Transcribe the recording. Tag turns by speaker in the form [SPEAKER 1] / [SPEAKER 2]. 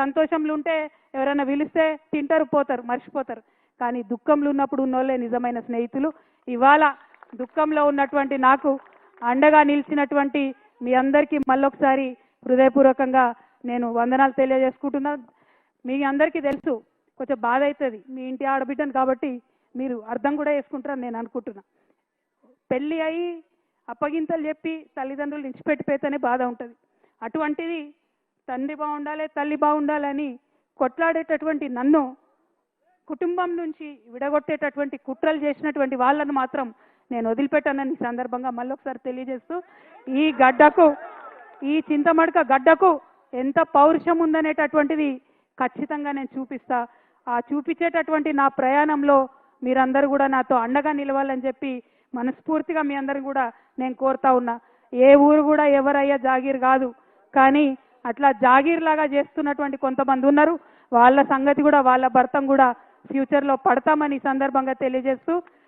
[SPEAKER 1] సంతోషంలో ఉంటే ఎవరైనా పిలిస్తే తింటారు పోతారు మర్చిపోతారు. కానీ దుఃఖంలో ఉన్నప్పుడు ఉన్నోళ్ళే నిజమైన స్నేహితులు. ఇవాళ దుఃఖంలో ఉన్నటువంటి నాకు అండగా నిలిచినటువంటి మీ అందరికీ మళ్ళొకసారి హృదయపూర్వకంగా నేను వందనాలు తెలియజేసుకుంటున్నా. మీ అందరికీ తెలుసు కొంచెం బాధ అవుతుంది మీ ఇంటి ఆడబిడ్డను కాబట్టి మీరు అర్థం కూడా చేసుకుంటారని నేను అనుకుంటున్నా. పెళ్ళి అయి అప్పగింతలు చెప్పి తల్లిదండ్రులు ఇచ్చిపెట్టిపోతేనే బాధ ఉంటుంది. అటువంటిది తండ్రి బాగుండాలి తల్లి బాగుండాలని కొట్లాడేటటువంటి నన్ను కుటుంబం నుంచి విడగొట్టేటటువంటి కుట్రలు చేసినటువంటి వాళ్ళను మాత్రం నేను వదిలిపెట్టానని ఈ సందర్భంగా మళ్ళొకసారి తెలియజేస్తూ ఈ గడ్డకు ఈ చింతమడక గడ్డకు ఎంత పౌరుషం ఉందనేటటువంటిది ఖచ్చితంగా నేను చూపిస్తా. ఆ చూపించేటటువంటి నా ప్రయాణంలో మీరందరూ కూడా నాతో అండగా నిలవాలని చెప్పి మనస్ఫూర్తిగా మీ అందరు కూడా నేను కోరుతా ఉన్నా. ఏ ఊరు కూడా ఎవరయ్యా జాగీర్ కాదు. కానీ అట్లా జాగీర్ లాగా చేస్తున్నటువంటి కొంతమంది ఉన్నారు. వాళ్ళ సంగతి కూడా వాళ్ళ భర్తం కూడా ఫ్యూచర్లో పడతామని ఈ సందర్భంగా తెలియజేస్తూ